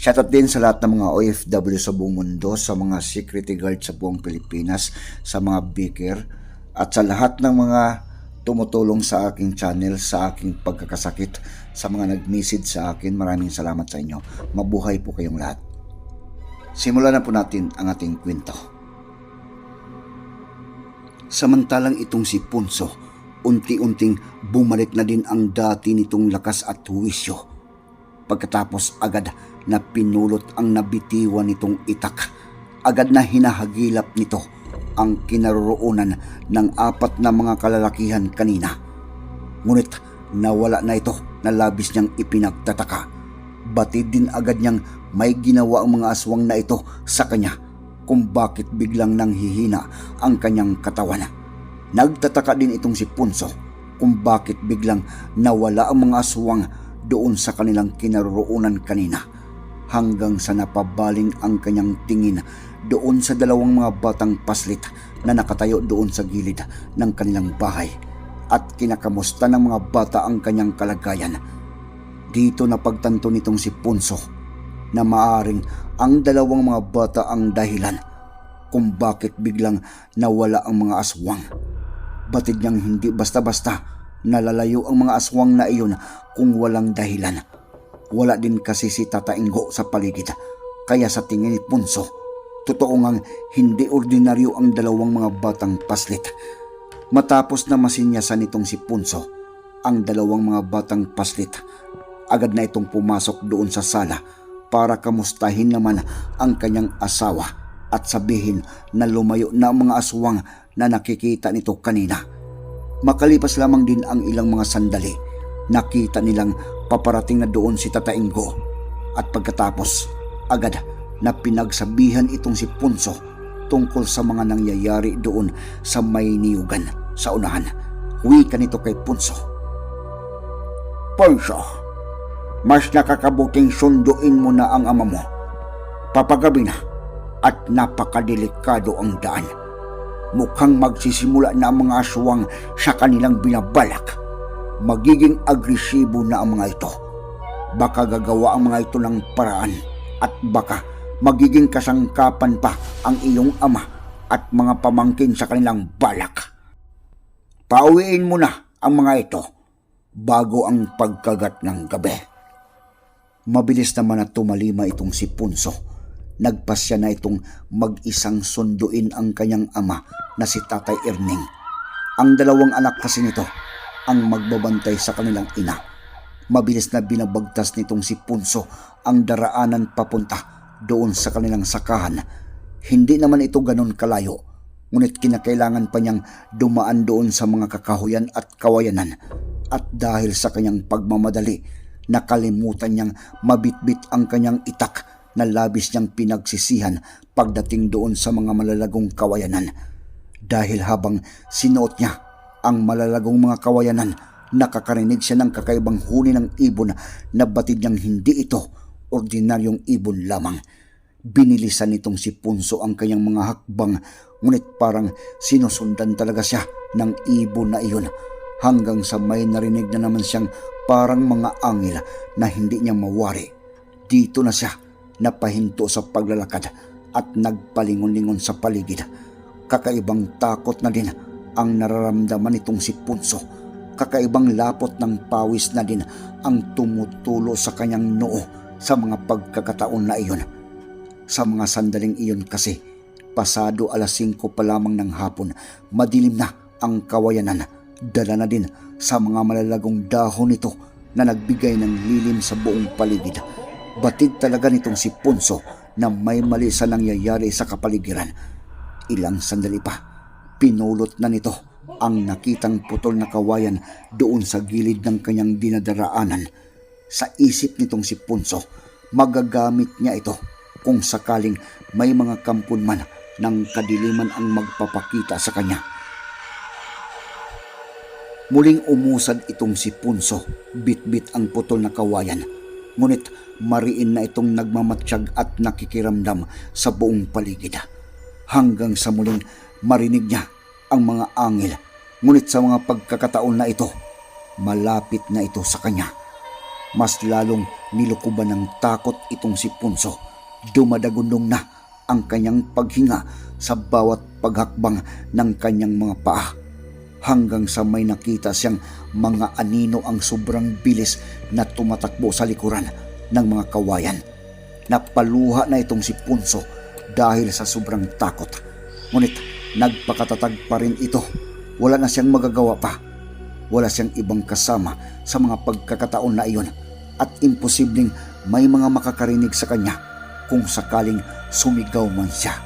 Shoutout din sa lahat ng mga OFW sa buong mundo, sa mga security guard sa buong Pilipinas, sa mga beaker, at sa lahat ng mga tumutulong sa aking channel, sa aking pagkakasakit, sa mga nag-message sa akin. Maraming salamat sa inyo. Mabuhay po kayong lahat. Simulan na po natin ang ating kwento. Samantalang itong si Punso, unti-unting bumalik na din ang dati nitong lakas at huwisyo. Pagkatapos agad na pinulot ang nabitiwan nitong itak, agad na hinahagilap nito ang kinaroroonan ng apat na mga kalalakihan kanina. Ngunit nawala na ito na labis niyang ipinagtataka. Batid din agad niyang may ginawa ang mga aswang na ito sa kanya kung bakit biglang nanghihina ang kanyang katawan. Nagtataka din itong si Punso kung bakit biglang nawala ang mga aswang doon sa kanilang kinaroroonan kanina hanggang sa napabaling ang kanyang tingin doon sa dalawang mga batang paslit na nakatayo doon sa gilid ng kanilang bahay at kinakamusta ng mga bata ang kanyang kalagayan. Dito napagtanto nitong si Punso na maaring ang dalawang mga bata ang dahilan kung bakit biglang nawala ang mga aswang. Batid niyang hindi basta-basta nalalayo ang mga aswang na iyon kung walang dahilan. Wala din kasi si Tata Ingo sa paligid. Kaya sa tingin ni Punso, totoo ngang hindi ordinaryo ang dalawang mga batang paslit. Matapos na masinyasan nitong si Punso, ang dalawang mga batang paslit, agad na itong pumasok doon sa sala para kamustahin naman ang kanyang asawa at sabihin na lumayo na ang mga aswang na nakikita nito kanina. Makalipas lamang din ang ilang mga sandali, nakita nilang paparating na doon si Tata Ingo at pagkatapos agad na pinagsabihan itong si Punso tungkol sa mga nangyayari doon sa may sa unahan. Wika nito kay Punso. Punso, mas nakakabuting sunduin mo na ang ama mo. Papagabi na at napakadelikado ang daan. Mukhang magsisimula na ang mga aswang sa kanilang binabalak. Magiging agresibo na ang mga ito. Baka gagawa ang mga ito ng paraan at baka magiging kasangkapan pa ang iyong ama at mga pamangkin sa kanilang balak. Pauwiin mo na ang mga ito bago ang pagkagat ng gabi. Mabilis naman na tumalima itong si Punso. Nagpasya na itong mag-isang sunduin ang kanyang ama na si Tatay Erning. Ang dalawang anak kasi nito ang magbabantay sa kanilang ina. Mabilis na binabagtas nitong si Punso ang daraanan papunta doon sa kanilang sakahan. Hindi naman ito ganon kalayo, ngunit kinakailangan pa niyang dumaan doon sa mga kakahuyan at kawayanan. At dahil sa kanyang pagmamadali, nakalimutan niyang mabitbit ang kanyang itak na labis niyang pinagsisihan pagdating doon sa mga malalagong kawayanan. Dahil habang sinuot niya ang malalagong mga kawayanan, nakakarinig siya ng kakaibang huni ng ibon na batid niyang hindi ito ordinaryong ibon lamang. Binilisan nitong si Punso ang kanyang mga hakbang ngunit parang sinusundan talaga siya ng ibon na iyon hanggang sa may narinig na naman siyang parang mga angil na hindi niya mawari. Dito na siya napahinto sa paglalakad at nagpalingon-lingon sa paligid. Kakaibang takot na din ang nararamdaman nitong si Punso. Kakaibang lapot ng pawis na din ang tumutulo sa kanyang noo sa mga pagkakataon na iyon. Sa mga sandaling iyon kasi, pasado alas 5 pa lamang ng hapon, madilim na ang kawayanan. Dala na din sa mga malalagong dahon nito na nagbigay ng lilim sa buong paligid. Batid talaga nitong si Punso na may mali sa nangyayari sa kapaligiran. Ilang sandali pa, pinulot na nito ang nakitang putol na kawayan doon sa gilid ng kanyang dinadaraanan. Sa isip nitong si Punso, magagamit niya ito kung sakaling may mga kampun man ng kadiliman ang magpapakita sa kanya. Muling umusad itong si Punso, bit-bit ang putol na kawayan. Ngunit mariin na itong nagmamatsyag at nakikiramdam sa buong paligid. Hanggang sa muling marinig niya ang mga angel. Ngunit sa mga pagkakataon na ito, malapit na ito sa kanya. Mas lalong nilukuban ng takot itong si Punso. Dumadagundong na ang kanyang paghinga sa bawat paghakbang ng kanyang mga paa hanggang sa may nakita siyang mga anino ang sobrang bilis na tumatakbo sa likuran ng mga kawayan. Napaluha na itong si Punso dahil sa sobrang takot. Ngunit nagpakatatag pa rin ito. Wala na siyang magagawa pa. Wala siyang ibang kasama sa mga pagkakataon na iyon at imposibleng may mga makakarinig sa kanya kung sakaling sumigaw man siya.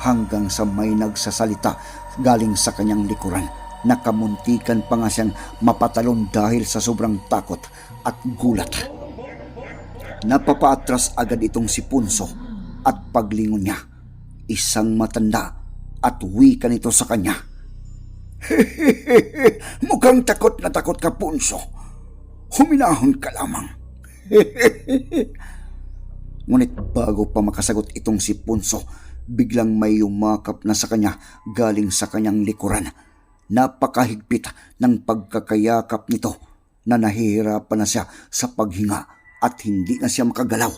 Hanggang sa may nagsasalita galing sa kanyang likuran nakamuntikan pa nga siyang mapatalon dahil sa sobrang takot at gulat. Napapaatras agad itong si Punso at paglingon niya, isang matanda at wika nito sa kanya. Mukhang takot na takot ka, Punso. Huminahon ka lamang. Ngunit bago pa makasagot itong si Punso, biglang may yumakap na sa kanya galing sa kanyang likuran napakahigpit ng pagkakayakap nito na nahihirapan na siya sa paghinga at hindi na siya makagalaw.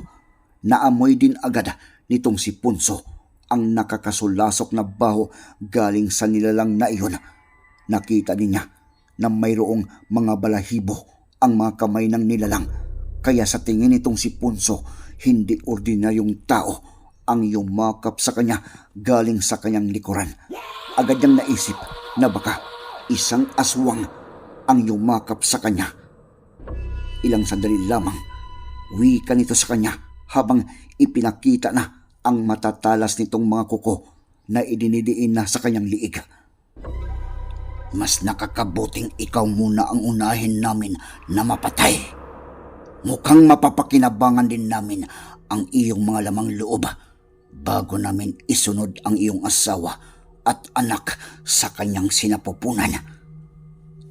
Naamoy din agad nitong si Punso ang nakakasulasok na baho galing sa nilalang na iyon. Nakita niya na mayroong mga balahibo ang mga kamay ng nilalang. Kaya sa tingin nitong si Punso, hindi ordinaryong tao ang yumakap sa kanya galing sa kanyang likuran. Agad niyang naisip na baka isang aswang ang yumakap sa kanya. Ilang sandali lamang, wika nito sa kanya habang ipinakita na ang matatalas nitong mga kuko na idinidiin na sa kanyang liig. Mas nakakabuting ikaw muna ang unahin namin na mapatay. Mukhang mapapakinabangan din namin ang iyong mga lamang loob bago namin isunod ang iyong asawa at anak sa kanyang sinapupunan.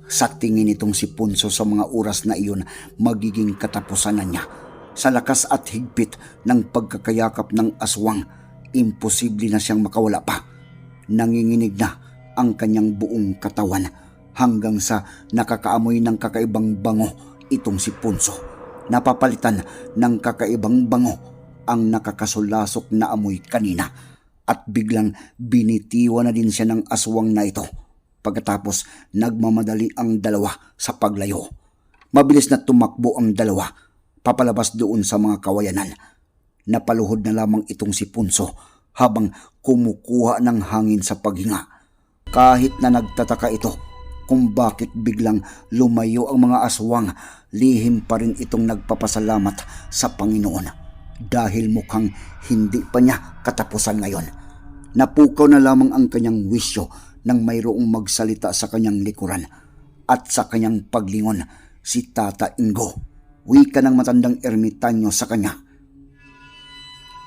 Sa tingin nitong si Punso sa mga oras na iyon, magiging katapusan na niya. Sa lakas at higpit ng pagkakayakap ng aswang, imposible na siyang makawala pa. Nanginginig na ang kanyang buong katawan hanggang sa nakakaamoy ng kakaibang bango itong si Punso. Napapalitan ng kakaibang bango ang nakakasulasok na amoy kanina at biglang binitiwan na din siya ng aswang na ito. Pagkatapos nagmamadali ang dalawa sa paglayo. Mabilis na tumakbo ang dalawa papalabas doon sa mga kawayanan. Napaluhod na lamang itong si Punso habang kumukuha ng hangin sa paghinga. Kahit na nagtataka ito kung bakit biglang lumayo ang mga aswang, lihim pa rin itong nagpapasalamat sa Panginoon dahil mukhang hindi pa niya katapusan ngayon. Napukaw na lamang ang kanyang wisyo nang mayroong magsalita sa kanyang likuran at sa kanyang paglingon si Tata Ingo. Wika ng matandang ermitanyo sa kanya.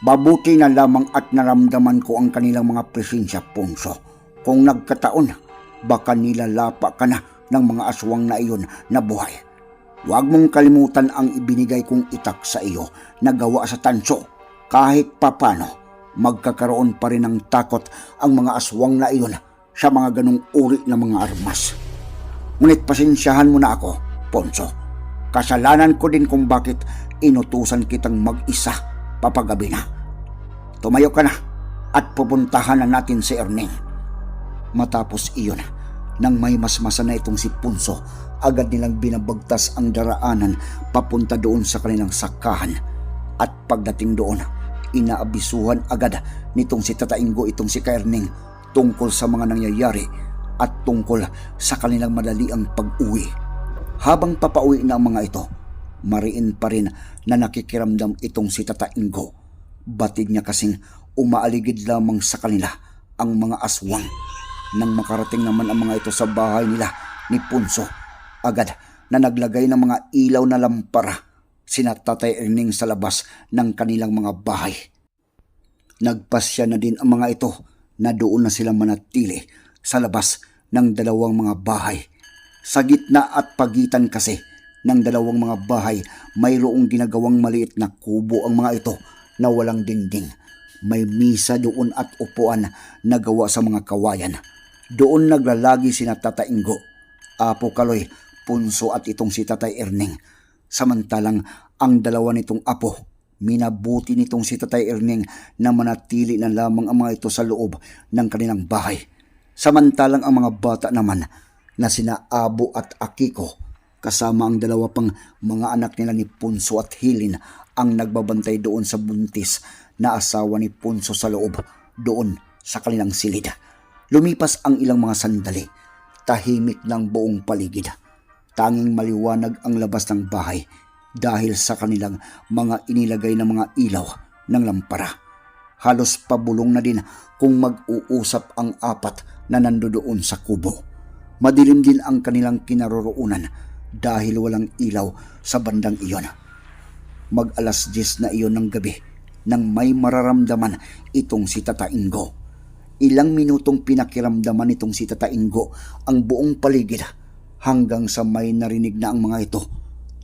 Babuti na lamang at naramdaman ko ang kanilang mga presensya, Ponso. Kung nagkataon, baka nilalapa ka na ng mga aswang na iyon na buhay. Huwag mong kalimutan ang ibinigay kong itak sa iyo na gawa sa tanso. Kahit papano, magkakaroon pa rin ng takot ang mga aswang na iyon sa mga ganong uri ng mga armas. Ngunit pasensyahan mo na ako, Ponso. Kasalanan ko din kung bakit inutusan kitang mag-isa papagabi na. Tumayo ka na at pupuntahan na natin si Erning. Matapos iyon, nang may masmasa na itong si Punso, agad nilang binabagtas ang daraanan papunta doon sa kanilang sakahan. At pagdating doon, inaabisuhan agad nitong si Tata Ingo itong si Kaerning tungkol sa mga nangyayari at tungkol sa kanilang madaliang pag-uwi. Habang papauwi na ang mga ito, mariin pa rin na nakikiramdam itong si Tata Ingo. Batid niya kasing umaaligid lamang sa kanila ang mga aswang. Nang makarating naman ang mga ito sa bahay nila ni Punso, agad na naglagay ng mga ilaw na lampara sina Tatay Erning sa labas ng kanilang mga bahay. Nagpasya na din ang mga ito na doon na sila manatili sa labas ng dalawang mga bahay. Sa gitna at pagitan kasi ng dalawang mga bahay, mayroong ginagawang maliit na kubo ang mga ito na walang dingding. May misa doon at upuan na gawa sa mga kawayan. Doon naglalagi sina Tata Ingo, Apo Kaloy, Punso at itong si Tatay Erning. Samantalang ang dalawa nitong apo, minabuti nitong si Tatay Erning na manatili na lamang ang mga ito sa loob ng kanilang bahay. Samantalang ang mga bata naman na sina Abo at Akiko kasama ang dalawa pang mga anak nila ni Punso at Hilin ang nagbabantay doon sa buntis na asawa ni Punso sa loob doon sa kanilang silid. Lumipas ang ilang mga sandali. Tahimik ng buong paligid. Tanging maliwanag ang labas ng bahay dahil sa kanilang mga inilagay na mga ilaw ng lampara. Halos pabulong na din kung mag-uusap ang apat na nandoon sa kubo. Madilim din ang kanilang kinaroroonan dahil walang ilaw sa bandang iyon. Mag alas 10 na iyon ng gabi nang may mararamdaman itong si Tata Ingo. Ilang minutong pinakiramdaman itong si Tata Ingo ang buong paligid hanggang sa may narinig na ang mga ito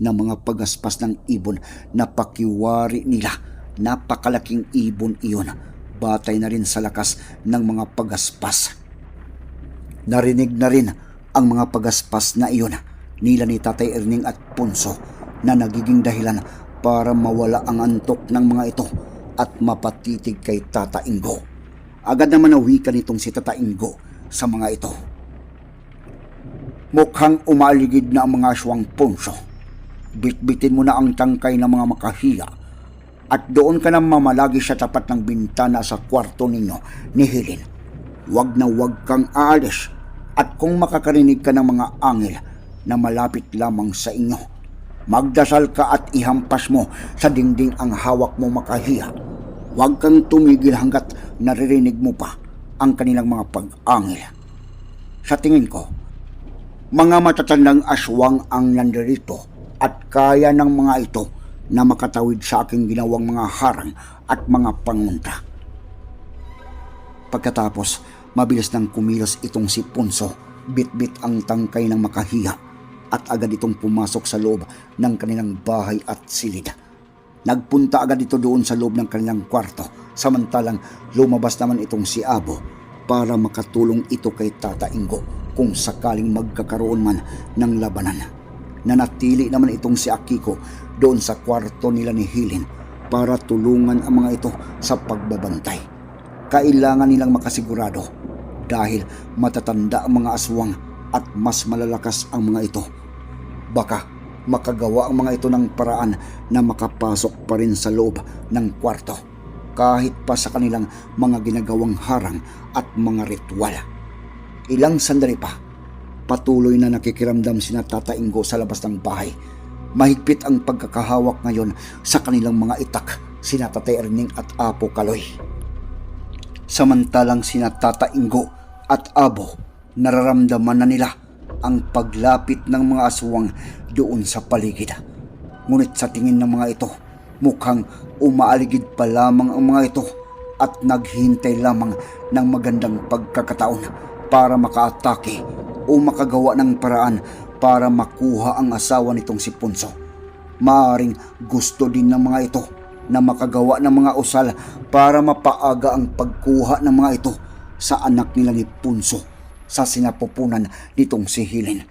na mga pagaspas ng ibon na pakiwari nila. Napakalaking ibon iyon. Batay na rin sa lakas ng mga pagaspas. Narinig na rin ang mga pagaspas na iyon nila ni Tatay Erning at Punso na nagiging dahilan para mawala ang antok ng mga ito at mapatitig kay Tata Ingo. Agad naman nawikan itong si Tata Ingo sa mga ito. Mukhang umaligid na ang mga aswang Punso. Bitbitin mo na ang tangkay ng mga makahiya at doon ka na mamalagi sa tapat ng bintana sa kwarto ninyo ni Helen. Huwag na huwag kang aalis at kung makakarinig ka ng mga angel na malapit lamang sa inyo, magdasal ka at ihampas mo sa dingding ang hawak mo makahiya. Huwag kang tumigil hanggat naririnig mo pa ang kanilang mga pag-angel. Sa tingin ko, mga matatandang aswang ang nandirito at kaya ng mga ito na makatawid sa aking ginawang mga harang at mga pangunta. Pagkatapos, mabilis nang kumilos itong si Punso, bit-bit ang tangkay ng makahiya at agad itong pumasok sa loob ng kanilang bahay at silid. Nagpunta agad ito doon sa loob ng kanilang kwarto, samantalang lumabas naman itong si Abo para makatulong ito kay Tata Ingo kung sakaling magkakaroon man ng labanan. Nanatili naman itong si Akiko doon sa kwarto nila ni Hilin para tulungan ang mga ito sa pagbabantay. Kailangan nilang makasigurado dahil matatanda ang mga aswang at mas malalakas ang mga ito. Baka makagawa ang mga ito ng paraan na makapasok pa rin sa loob ng kwarto kahit pa sa kanilang mga ginagawang harang at mga ritual. Ilang sandali pa, patuloy na nakikiramdam sina Tata Ingo sa labas ng bahay. Mahigpit ang pagkakahawak ngayon sa kanilang mga itak, sina Tatay Erning at Apo Kaloy. Samantalang sina Tata at Abo, nararamdaman na nila ang paglapit ng mga aswang doon sa paligid. Ngunit sa tingin ng mga ito, mukhang umaaligid pa lamang ang mga ito at naghintay lamang ng magandang pagkakataon para makaatake o makagawa ng paraan para makuha ang asawa nitong si Punso. Maaring gusto din ng mga ito na makagawa ng mga usal para mapaaga ang pagkuha ng mga ito sa anak nila ni Punso sa sinapupunan nitong si Helen.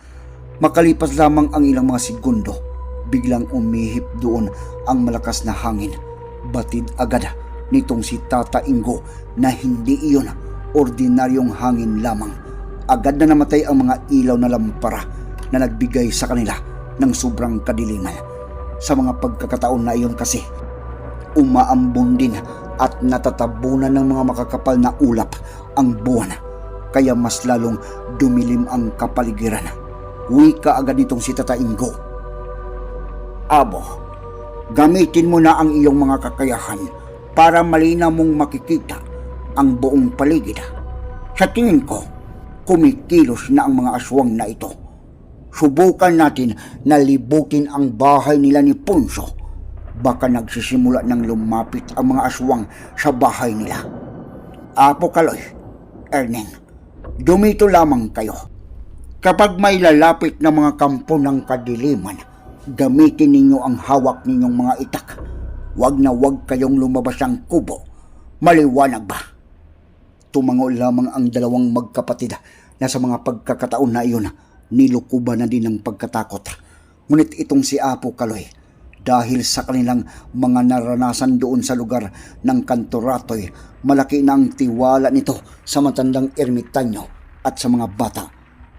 Makalipas lamang ang ilang mga segundo, biglang umihip doon ang malakas na hangin. Batid agad nitong si Tata Ingo na hindi iyon ordinaryong hangin lamang. Agad na namatay ang mga ilaw na lampara na nagbigay sa kanila ng sobrang kadiliman. Sa mga pagkakataon na iyon kasi, umaambon din at natatabunan ng mga makakapal na ulap ang buwan kaya mas lalong dumilim ang kapaligiran. Wika agad nitong si Tata Ingo. Abo, gamitin mo na ang iyong mga kakayahan para malinaw mong makikita ang buong paligid. Sa tingin ko, kumikilos na ang mga aswang na ito. Subukan natin na libutin ang bahay nila ni Punso. Baka nagsisimula ng lumapit ang mga aswang sa bahay nila. Apo Kaloy, Erning, dumito lamang kayo. Kapag may lalapit na mga kampo ng kadiliman, gamitin ninyo ang hawak ninyong mga itak. Huwag na huwag kayong lumabas ng kubo. Maliwanag ba? Tumango lamang ang dalawang magkapatid na sa mga pagkakataon na iyon, nilukuba na din ng pagkatakot. Ngunit itong si Apo Kaloy, dahil sa kanilang mga naranasan doon sa lugar ng Kantoratoy, malaki na ang tiwala nito sa matandang ermitanyo at sa mga bata.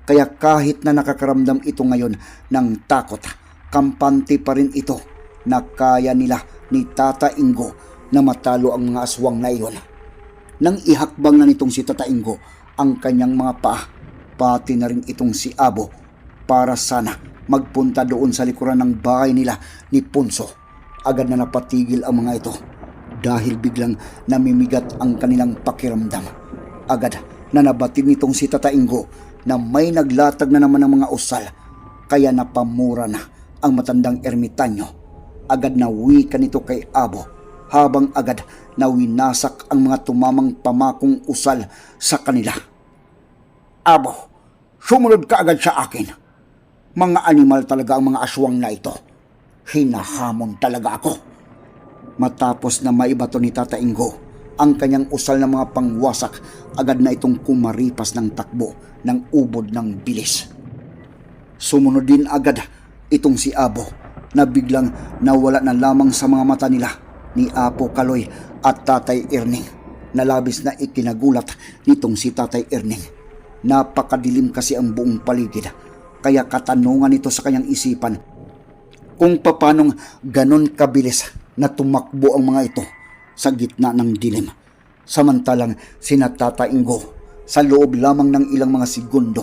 Kaya kahit na nakakaramdam ito ngayon ng takot, kampante pa rin ito na kaya nila ni Tata Ingo na matalo ang mga aswang na iyon. Nang ihakbang na nitong si Tata Ingo ang kanyang mga paa, pati na rin itong si Abo para sana magpunta doon sa likuran ng bahay nila ni Punso. Agad na napatigil ang mga ito dahil biglang namimigat ang kanilang pakiramdam. Agad na nabatid nitong si Tata Ingo na may naglatag na naman ng mga usal kaya napamura na ang matandang ermitanyo. Agad na wika nito kay Abo habang agad na winasak ang mga tumamang pamakong usal sa kanila. Abo, sumunod ka agad sa akin. Mga animal talaga ang mga aswang na ito. Hinahamon talaga ako. Matapos na maibato ni Tata Ingo ang kanyang usal ng mga pangwasak, agad na itong kumaripas ng takbo ng ubod ng bilis. Sumunod din agad itong si Abo na biglang nawala na lamang sa mga mata nila ni Apo Kaloy at Tatay Erning na labis na ikinagulat nitong si Tatay Erning. Napakadilim kasi ang buong paligid kaya katanungan nito sa kanyang isipan kung papanong ganon kabilis na tumakbo ang mga ito sa gitna ng dilim. Samantalang sinatatainggo sa loob lamang ng ilang mga segundo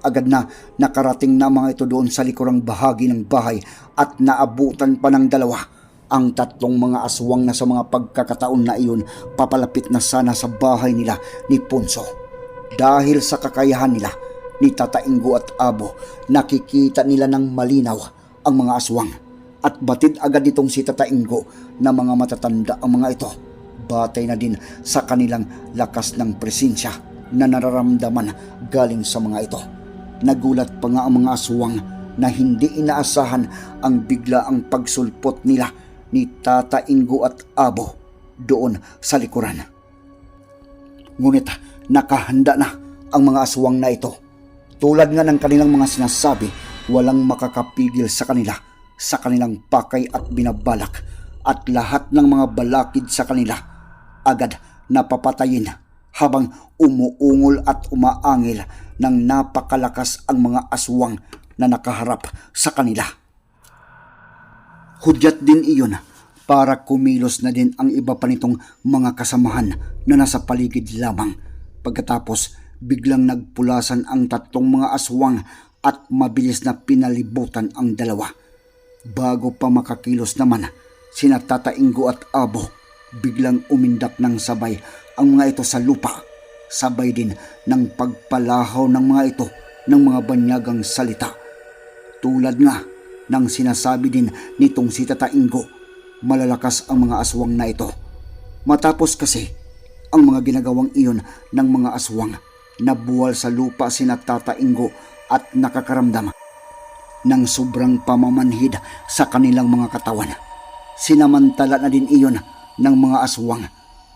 agad na nakarating na mga ito doon sa likurang bahagi ng bahay at naabutan pa ng dalawa ang tatlong mga aswang na sa mga pagkakataon na iyon papalapit na sana sa bahay nila ni Punso. Dahil sa kakayahan nila ni Tata Ingo at Abo, nakikita nila ng malinaw ang mga aswang at batid agad itong si Tata Ingo na mga matatanda ang mga ito. Batay na din sa kanilang lakas ng presensya na nararamdaman galing sa mga ito. Nagulat pa nga ang mga aswang na hindi inaasahan ang bigla ang pagsulpot nila ni Tata Ingo at Abo doon sa likuran. Ngunit nakahanda na ang mga aswang na ito. Tulad nga ng kanilang mga sinasabi, walang makakapigil sa kanila sa kanilang pakay at binabalak at lahat ng mga balakid sa kanila agad napapatayin habang umuungol at umaangil ng napakalakas ang mga aswang na nakaharap sa kanila. Hudyat din iyon para kumilos na din ang iba pa nitong mga kasamahan na nasa paligid lamang. Pagkatapos, biglang nagpulasan ang tatlong mga aswang at mabilis na pinalibutan ang dalawa. Bago pa makakilos naman, sina Tata Ingo at Abo biglang umindak ng sabay ang mga ito sa lupa. Sabay din ng pagpalahaw ng mga ito ng mga banyagang salita. Tulad nga ng sinasabi din nitong si Tata Ingo, malalakas ang mga aswang na ito. Matapos kasi ang mga ginagawang iyon ng mga aswang, nabuwal sa lupa sina Tata at nakakaramdam ng sobrang pamamanhid sa kanilang mga katawan. Sinamantala na din iyon ng mga aswang.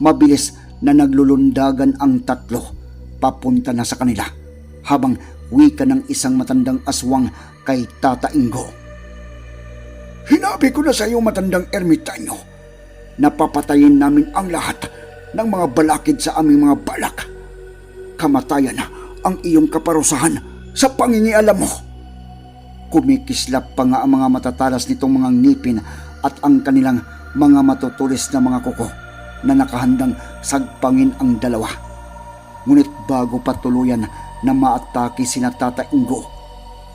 Mabilis na naglulundagan ang tatlo papunta na sa kanila habang wika ng isang matandang aswang kay Tata Ingo. Hinabi ko na sa iyo matandang ermitanyo. Napapatayin namin ang lahat ng mga balakid sa aming mga balak. Kamatayan ang iyong kaparusahan sa pangingialam mo. Kumikislap pa nga ang mga matatalas nitong mga ngipin at ang kanilang mga matutulis na mga kuko. na nakahandang sagpangin ang dalawa. Ngunit bago pa tuluyan na maatake sina Tata Ingo,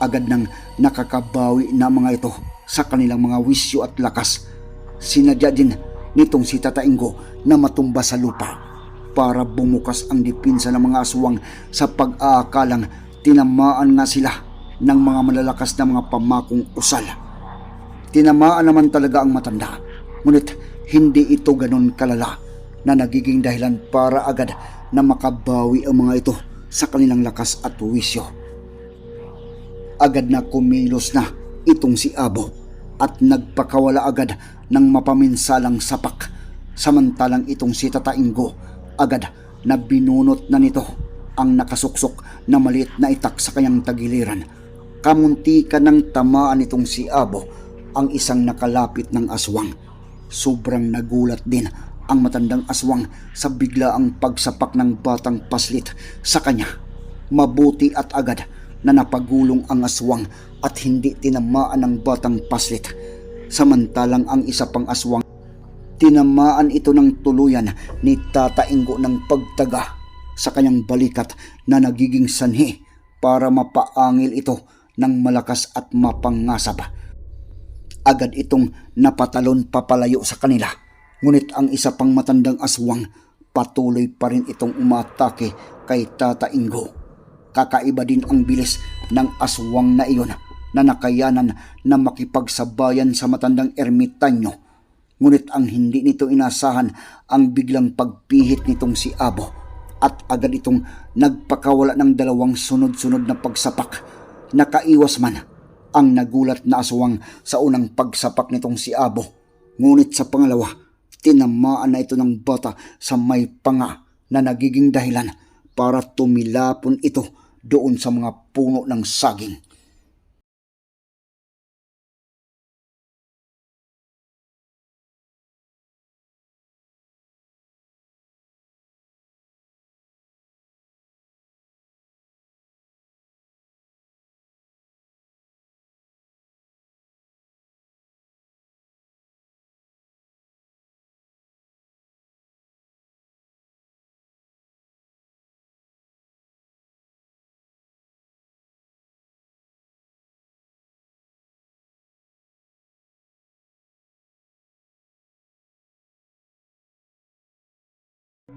agad nang nakakabawi na mga ito sa kanilang mga wisyo at lakas. Sinadya din nitong si Tata Ingo na matumba sa lupa para bumukas ang dipinsa ng mga aswang sa pag-aakalang tinamaan nga sila ng mga malalakas na mga pamakong usal. Tinamaan naman talaga ang matanda, ngunit hindi ito ganon kalala na nagiging dahilan para agad na makabawi ang mga ito sa kanilang lakas at wisyo. Agad na kumilos na itong si Abo at nagpakawala agad ng mapaminsalang sapak samantalang itong si Tata Ingo agad na binunot na nito ang nakasuksok na maliit na itak sa kanyang tagiliran. Kamunti ka ng tamaan itong si Abo ang isang nakalapit ng aswang. Sobrang nagulat din ang matandang aswang sa biglaang pagsapak ng batang paslit sa kanya. Mabuti at agad na napagulong ang aswang at hindi tinamaan ng batang paslit. Samantalang ang isa pang aswang tinamaan ito ng tuluyan ni Tata Ingo ng pagtaga sa kanyang balikat na nagiging sanhi para mapaangil ito ng malakas at mapangasab. Agad itong napatalon papalayo sa kanila. Ngunit ang isa pang matandang aswang patuloy pa rin itong umatake kay Tata Ingo. Kakaiba din ang bilis ng aswang na iyon na nakayanan na makipagsabayan sa matandang ermitanyo. Ngunit ang hindi nito inasahan ang biglang pagpihit nitong si Abo at agad itong nagpakawala ng dalawang sunod-sunod na pagsapak. Nakaiwas man ang nagulat na aswang sa unang pagsapak nitong si Abo. Ngunit sa pangalawa, tinamaan na ito ng bata sa may panga na nagiging dahilan para tumilapon ito doon sa mga puno ng saging.